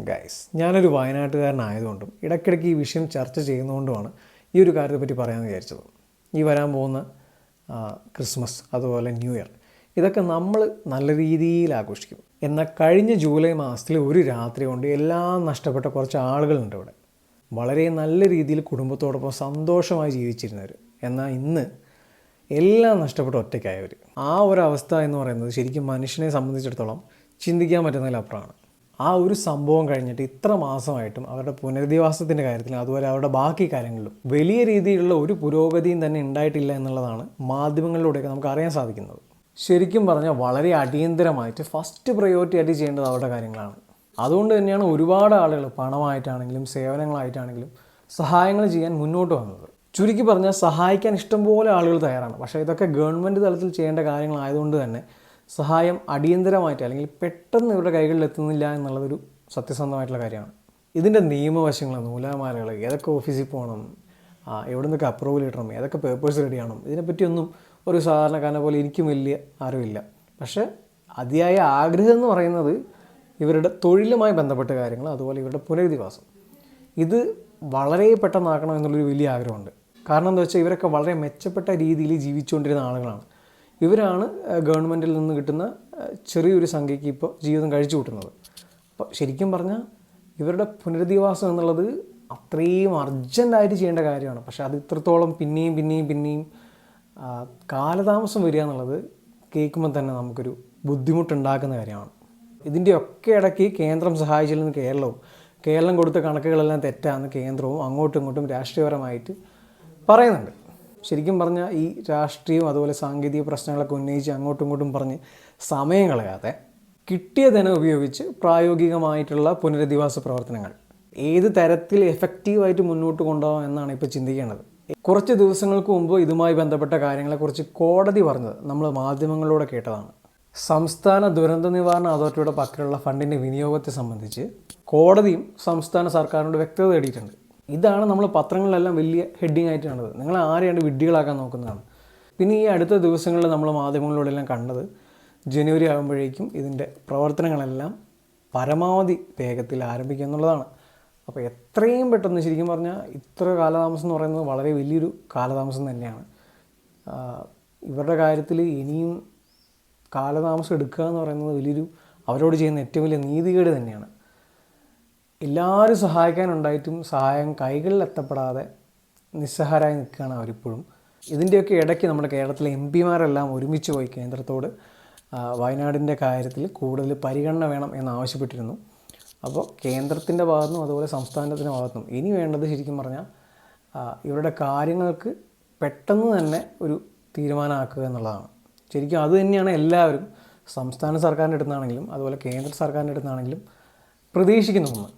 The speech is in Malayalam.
ഗൈസ് ഞാനൊരു വയനാട്ടുകാരനായതുകൊണ്ടും ഇടയ്ക്കിടയ്ക്ക് ഈ വിഷയം ചർച്ച ചെയ്യുന്നതുകൊണ്ടുമാണ് ഈ ഒരു കാര്യത്തെപ്പറ്റി പറയാമെന്ന് വിചാരിച്ചത്. ഈ വരാൻ പോകുന്ന ക്രിസ്മസ് അതുപോലെ ന്യൂ ഇയർ ഇതൊക്കെ നമ്മൾ നല്ല രീതിയിൽ ആഘോഷിക്കും. എന്നാൽ കഴിഞ്ഞ ജൂലൈ മാസത്തിൽ ഒരു രാത്രി കൊണ്ട് എല്ലാം നഷ്ടപ്പെട്ട കുറച്ച് ആളുകളുണ്ട് ഇവിടെ. വളരെ നല്ല രീതിയിൽ കുടുംബത്തോടൊപ്പം സന്തോഷമായി ജീവിച്ചിരുന്നവർ എന്നാൽ ഇന്ന് എല്ലാം നഷ്ടപ്പെട്ട ഒറ്റയ്ക്കായവർ ആ ഒരു അവസ്ഥ എന്ന് പറയുന്നത് ശരിക്കും മനുഷ്യനെ സംബന്ധിച്ചിടത്തോളം ചിന്തിക്കാൻ പറ്റുന്നതിലപ്പുറമാണ്. ആ ഒരു സംഭവം കഴിഞ്ഞിട്ട് ഇത്ര മാസമായിട്ടും അവരുടെ പുനരധിവാസത്തിന്റെ കാര്യത്തിലും അതുപോലെ അവരുടെ ബാക്കി കാര്യങ്ങളിലും വലിയ രീതിയിലുള്ള ഒരു പുരോഗതിയും തന്നെ ഉണ്ടായിട്ടില്ല എന്നുള്ളതാണ് മാധ്യമങ്ങളിലൂടെയൊക്കെ നമുക്ക് അറിയാൻ സാധിക്കുന്നത്. ശരിക്കും പറഞ്ഞാൽ വളരെ അടിയന്തരമായിട്ട് ഫസ്റ്റ് പ്രയോറിറ്റി ആയിട്ട് ചെയ്യേണ്ടത് അവരുടെ കാര്യങ്ങളാണ്. അതുകൊണ്ട് തന്നെയാണ് ഒരുപാട് ആളുകൾ പണമായിട്ടാണെങ്കിലും സേവനങ്ങളായിട്ടാണെങ്കിലും സഹായങ്ങൾ ചെയ്യാൻ മുന്നോട്ട് വന്നത്. ചുരുക്കി പറഞ്ഞാൽ സഹായിക്കാൻ ഇഷ്ടംപോലെ ആളുകൾ തയ്യാറാണ്. പക്ഷേ ഇതൊക്കെ ഗവൺമെന്റ് തലത്തിൽ ചെയ്യേണ്ട കാര്യങ്ങളായതുകൊണ്ട് തന്നെ സഹായം അടിയന്തരമായിട്ട് അല്ലെങ്കിൽ പെട്ടെന്ന് ഇവരുടെ കൈകളിൽ എത്തുന്നില്ല എന്നുള്ളതൊരു സത്യസന്ധമായിട്ടുള്ള കാര്യമാണ്. ഇതിന്റെ നിയമവശങ്ങൾ നൂലാമാലകൾ ഏതൊക്കെ ഓഫീസിൽ പോകണം എവിടെ നിന്നൊക്കെ അപ്രൂവൽ കിട്ടണം ഏതൊക്കെ പേപ്പേഴ്സ് റെഡി ആണോ ഇതിനെപ്പറ്റിയൊന്നും ഒരു സാധാരണക്കാരനെ പോലെ എനിക്കും വലിയ അറിവില്ല. പക്ഷേ അതിയായ ആഗ്രഹം എന്ന് പറയുന്നത് ഇവരുടെ തൊഴിലുമായി ബന്ധപ്പെട്ട കാര്യങ്ങൾ അതുപോലെ ഇവരുടെ പുനരധിവാസം. ഇത് വളരെ പെട്ടെന്നാക്കണം എന്നുള്ളൊരു വലിയ ആഗ്രഹമുണ്ട്. കാരണം എന്താ വെച്ചാൽ ഇവരൊക്കെ വളരെ മെച്ചപ്പെട്ട രീതിയിൽ ജീവിച്ചുകൊണ്ടിരുന്ന ആളുകളാണ്. ഇവരാണ് ഗവൺമെന്റിൽ നിന്ന് കിട്ടുന്ന ചെറിയൊരു സംഖ്യയ്ക്ക് ഇപ്പോൾ ജീവിതം കഴിച്ചു കൂട്ടുന്നത്. അപ്പോൾ ശരിക്കും പറഞ്ഞാൽ ഇവരുടെ പുനരധിവാസം എന്നുള്ളത് അത്രയും അർജന്റായിട്ട് ചെയ്യേണ്ട കാര്യമാണ്. പക്ഷേ അത് ഇത്രത്തോളം പിന്നെയും പിന്നെയും പിന്നെയും കാലതാമസം വരിക എന്നുള്ളത് കേൾക്കുമ്പോൾ തന്നെ നമുക്കൊരു ബുദ്ധിമുട്ടുണ്ടാക്കുന്ന കാര്യമാണ്. ഇതിന്റെയൊക്കെ ഇടയ്ക്ക് കേന്ദ്രം സഹായിച്ചില്ലെന്ന് കേരളവും കേരളം കൊടുത്ത കണക്കുകളെല്ലാം തെറ്റാന്ന് കേന്ദ്രവും അങ്ങോട്ടും ഇങ്ങോട്ടും രാഷ്ട്രീയപരമായിട്ട് പറയുന്നുണ്ട്. ശരിക്കും പറഞ്ഞാൽ ഈ രാഷ്ട്രീയവും അതുപോലെ സാങ്കേതിക പ്രശ്നങ്ങളൊക്കെ ഉന്നയിച്ച് അങ്ങോട്ടും ഇങ്ങോട്ടും പറഞ്ഞ് സമയം കളയാതെ കിട്ടിയ ധനം ഉപയോഗിച്ച് പ്രായോഗികമായിട്ടുള്ള പുനരധിവാസ പ്രവർത്തനങ്ങൾ. ഏത് തരത്തിൽ എഫക്റ്റീവായിട്ട് മുന്നോട്ട് കൊണ്ടുപോകാം എന്നാണ് ഇപ്പോൾ ചിന്തിക്കേണ്ടത്. കുറച്ച് ദിവസങ്ങൾക്ക് മുമ്പ് ഇതുമായി ബന്ധപ്പെട്ട കാര്യങ്ങളെക്കുറിച്ച് കോടതി പറഞ്ഞത് നമ്മൾ മാധ്യമങ്ങളിലൂടെ കേട്ടതാണ്. സംസ്ഥാന ദുരന്ത നിവാരണ അതോറിറ്റിയുടെ പക്കലുള്ള ഫണ്ടിന്റെ വിനിയോഗത്തെ സംബന്ധിച്ച് കോടതിയും സംസ്ഥാന സർക്കാരിനോട് വ്യക്തത തേടിയിട്ടുണ്ട്. ഇതാണ് നമ്മൾ പത്രങ്ങളിലെല്ലാം വലിയ ഹെഡിങ് ആയിട്ട് കണ്ടത് നിങ്ങൾ ആരെയാണ് വിഡ്ഢികളാക്കാൻ നോക്കുന്നതാണ്. പിന്നെ ഈ അടുത്ത ദിവസങ്ങളിൽ നമ്മൾ മാധ്യമങ്ങളിലൂടെല്ലാം കണ്ടത് ജനുവരി ആകുമ്പോഴേക്കും ഇതിന്റെ പ്രവർത്തനങ്ങളെല്ലാം പരമാവധി വേഗത്തിൽ ആരംഭിക്കുക എന്നുള്ളതാണ്. അപ്പോൾ എത്രയും പെട്ടെന്ന് ശരിക്കും പറഞ്ഞാൽ ഇത്ര കാലതാമസം എന്ന് പറയുന്നത് വളരെ വലിയൊരു കാലതാമസം തന്നെയാണ്. ഇവരുടെ കാര്യത്തിൽ ഇനിയും കാലതാമസം എടുക്കുക എന്ന് പറയുന്നത് വലിയൊരു അവരോട് ചെയ്യുന്ന ഏറ്റവും വലിയ നീതികേട് തന്നെയാണ്. എല്ലാവരും സഹായിക്കാനുണ്ടായിട്ടും സഹായം കൈകളിൽ എത്തപ്പെടാതെ നിസ്സഹാരായി നിൽക്കുകയാണ് അവരിപ്പോഴും. ഇതിന്റെയൊക്കെ ഇടയ്ക്ക് നമ്മുടെ കേരളത്തിലെ എം പിമാരെല്ലാം ഒരുമിച്ച് പോയി കേന്ദ്രത്തോട് വയനാടിന്റെ കാര്യത്തിൽ കൂടുതൽ പരിഗണന വേണം എന്നാവശ്യപ്പെട്ടിരുന്നു അപ്പോൾ കേന്ദ്രത്തിന്റെ ഭാഗത്തുനിന്നും അതുപോലെ സംസ്ഥാനത്തിന്റെ ഭാഗത്തുനിന്നും ഇനി വേണ്ടത് ശരിക്കും പറഞ്ഞാൽ ഇവരുടെ കാര്യങ്ങൾക്ക് പെട്ടെന്ന് തന്നെ ഒരു തീരുമാനമാക്കുക എന്നുള്ളതാണ്. ശരിക്കും അത് തന്നെയാണ് എല്ലാവരും സംസ്ഥാന സർക്കാരിന്റെ അടുത്താണെങ്കിലും അതുപോലെ കേന്ദ്ര സർക്കാരിന്റെ അടുത്താണെങ്കിലും പ്രതീക്ഷിക്കുന്ന ഒന്ന്.